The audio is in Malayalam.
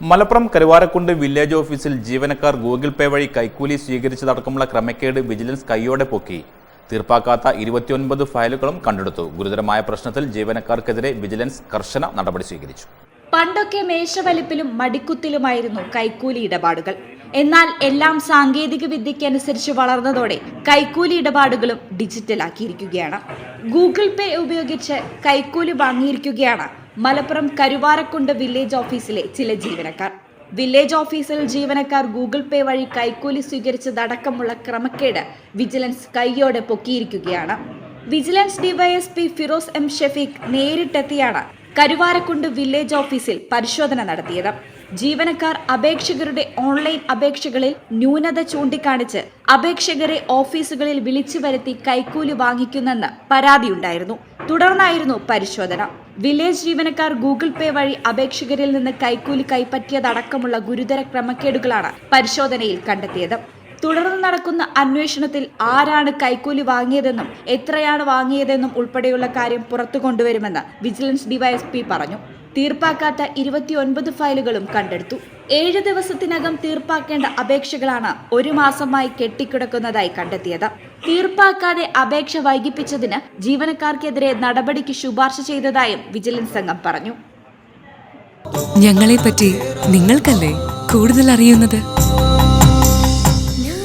മലപ്പുറം കരുവാരക്കുണ്ട് വില്ലേജ് ഓഫീസിൽ ജീവനക്കാർ ഗൂഗിൾ പേ വഴി കൈക്കൂലി സ്വീകരിച്ചതടക്കമുള്ള ക്രമക്കേട് വിജിലൻസ് കൈയോടെ പൊക്കി. തീർപ്പാക്കാത്ത ഇരുപത്തിയൊൻപത് ഫയലുകളും കണ്ടെടുത്തു. ഗുരുതരമായ പ്രശ്നത്തിൽ ജീവനക്കാർക്കെതിരെ വിജിലൻസ് കർശന നടപടി സ്വീകരിച്ചു. പണ്ടൊക്കെ മേശവലിപ്പിലും മടിക്കുത്തിലുമായിരുന്നു കൈക്കൂലി ഇടപാടുകൾ. എന്നാൽ എല്ലാം സാങ്കേതിക വിദ്യയ്ക്കനുസരിച്ച് വളർന്നതോടെ കൈക്കൂലി ഇടപാടുകളും ഡിജിറ്റലാക്കിയിരിക്കുകയാണ്. ഗൂഗിൾ പേ ഉപയോഗിച്ച് കൈക്കൂലി വാങ്ങിയിരിക്കുകയാണ് മലപ്പുറം കരുവാരക്കുണ്ട് വില്ലേജ് ഓഫീസിലെ ചില ജീവനക്കാർ. വില്ലേജ് ഓഫീസിൽ ജീവനക്കാർ ഗൂഗിൾ പേ വഴി കൈക്കൂലി സ്വീകരിച്ചതടക്കമുള്ള ക്രമക്കേട് വിജിലൻസ് കൈയോടെ പൊക്കിയിരിക്കുകയാണ്. Vigilance DYSP Firoz M Shefeeq നേരിട്ടെത്തിയാണ് Karuvarakundu village ഓഫീസിൽ പരിശോധന നടത്തിയത്. ജീവനക്കാർ അപേക്ഷകരുടെ ഓൺലൈൻ അപേക്ഷകളിൽ ന്യൂനത ചൂണ്ടിക്കാണിച്ച് അപേക്ഷകരെ ഓഫീസുകളിൽ വിളിച്ചു വരുത്തി കൈക്കൂലി വാങ്ങിക്കുന്നെന്ന് പരാതിയുണ്ടായിരുന്നു. തുടർന്നായിരുന്നു പരിശോധന. വില്ലേജ് ജീവനക്കാർ ഗൂഗിൾ പേ വഴി അപേക്ഷകരിൽ നിന്ന് കൈക്കൂലി കൈപ്പറ്റിയതടക്കമുള്ള ഗുരുതര ക്രമക്കേടുകളാണ് പരിശോധനയിൽ കണ്ടെത്തിയത്. തുടർന്ന് നടക്കുന്ന അന്വേഷണത്തിൽ ആരാണ് കൈക്കൂലി വാങ്ങിയതെന്നും എത്രയാണ് വാങ്ങിയതെന്നും ഉൾപ്പെടെയുള്ള കാര്യം പുറത്തു കൊണ്ടുവരുമെന്ന് വിജിലൻസ് ഡിവൈഎസ്പി പറഞ്ഞു. തീർപ്പാക്കാത്ത ഇരുപത്തിയൊൻപത് ഫയലുകളും കണ്ടെടുത്തു. ഏഴ് ദിവസത്തിനകം തീർപ്പാക്കേണ്ട അപേക്ഷകളാണ് ഒരു മാസമായി കെട്ടിക്കിടക്കുന്നതായി കണ്ടെത്തിയത്. തീർപ്പാക്കാതെ അപേക്ഷ വൈകിപ്പിച്ചതിന് ജീവനക്കാർക്കെതിരെ നടപടിക്ക് ശുപാർശ ചെയ്തതായും വിജിലൻസ് സംഘം പറഞ്ഞു. ഞങ്ങളെപ്പറ്റി നിങ്ങൾക്കല്ലേ കൂടുതൽ അറിയുന്നത്?